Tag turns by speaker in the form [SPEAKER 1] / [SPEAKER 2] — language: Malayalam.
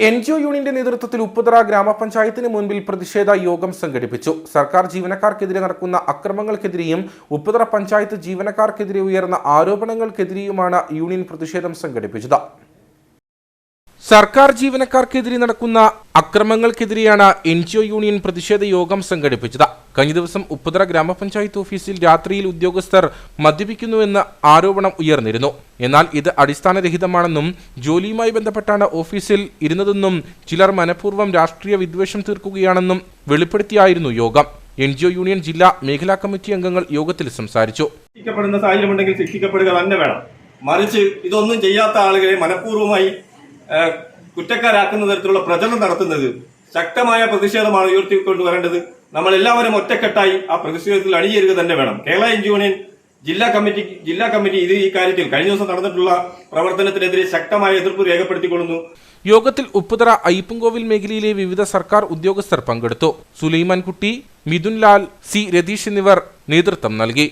[SPEAKER 1] എൻ ജി ഒ യൂണിയന്റെ നേതൃത്വത്തിൽ ഉപ്പുതറ ഗ്രാമപഞ്ചായത്തിന് മുൻപിൽ പ്രതിഷേധ യോഗം സംഘടിപ്പിച്ചു. സർക്കാർ ജീവനക്കാർക്കെതിരെ നടക്കുന്ന അക്രമങ്ങൾക്കെതിരെയും ഉപ്പുതറ പഞ്ചായത്ത് ജീവനക്കാർക്കെതിരെ ഉയർന്ന ആരോപണങ്ങൾക്കെതിരെയുമാണ് യൂണിയൻ പ്രതിഷേധം സംഘടിപ്പിച്ചത്. സർക്കാർ ജീവനക്കാർക്കെതിരെ നടക്കുന്ന അക്രമങ്ങൾക്കെതിരെയാണ് എൻ യൂണിയൻ പ്രതിഷേധ യോഗം സംഘടിപ്പിച്ചത്. കഴിഞ്ഞ ദിവസം ഉപ്പുതറ ഗ്രാമപഞ്ചായത്ത് ഓഫീസിൽ രാത്രിയിൽ ഉദ്യോഗസ്ഥർ മദ്യപിക്കുന്നുവെന്ന ആരോപണം ഉയർന്നിരുന്നു. എന്നാൽ ഇത് അടിസ്ഥാനരഹിതമാണെന്നും ജോലിയുമായി ബന്ധപ്പെട്ടാണ് ഓഫീസിൽ ഇരുന്നതെന്നും ചിലർ മനഃപൂർവം രാഷ്ട്രീയ വിദ്വേഷം തീർക്കുകയാണെന്നും വെളിപ്പെടുത്തിയായിരുന്നു യോഗം. എൻ ജി ഒ യൂണിയൻ ജില്ലാ മേഖലാ കമ്മിറ്റി അംഗങ്ങൾ യോഗത്തിൽ സംസാരിച്ചു.
[SPEAKER 2] തന്നെ വേണം. മറിച്ച് ഇതൊന്നും ചെയ്യാത്ത ആളുകളെ മനഃപൂർവമായി കുറ്റക്കാരാക്കുന്ന തരത്തിലുള്ള പ്രചരണം നടത്തുന്നത് ശക്തമായ പ്രതിഷേധമാണ് ഉയർത്തിക്കൊണ്ടുവരേണ്ടത്. നമ്മൾ എല്ലാവരും ഒറ്റക്കെട്ടായി ആ പ്രതിഷേധത്തിൽ അണിചേരുക തന്നെ വേണം. കേരള എൻ യൂണിയൻ ജില്ലാ കമ്മിറ്റി ജില്ലാ കമ്മിറ്റി ഇത് ഈ കാര്യത്തിൽ കഴിഞ്ഞ ദിവസം നടന്നിട്ടുള്ള പ്രവർത്തനത്തിനെതിരെ ശക്തമായ എതിർപ്പ് രേഖപ്പെടുത്തിക്കൊള്ളുന്നു.
[SPEAKER 1] യോഗത്തിൽ ഉപ്പുതറ അയ്യപ്പൻകോവിൽ മേഖലയിലെ വിവിധ സർക്കാർ ഉദ്യോഗസ്ഥർ പങ്കെടുത്തു. സുലൈമാൻകുട്ടി മിഥുൻ ലാൽ സി രതീഷ് എന്നിവർ നേതൃത്വം നൽകി.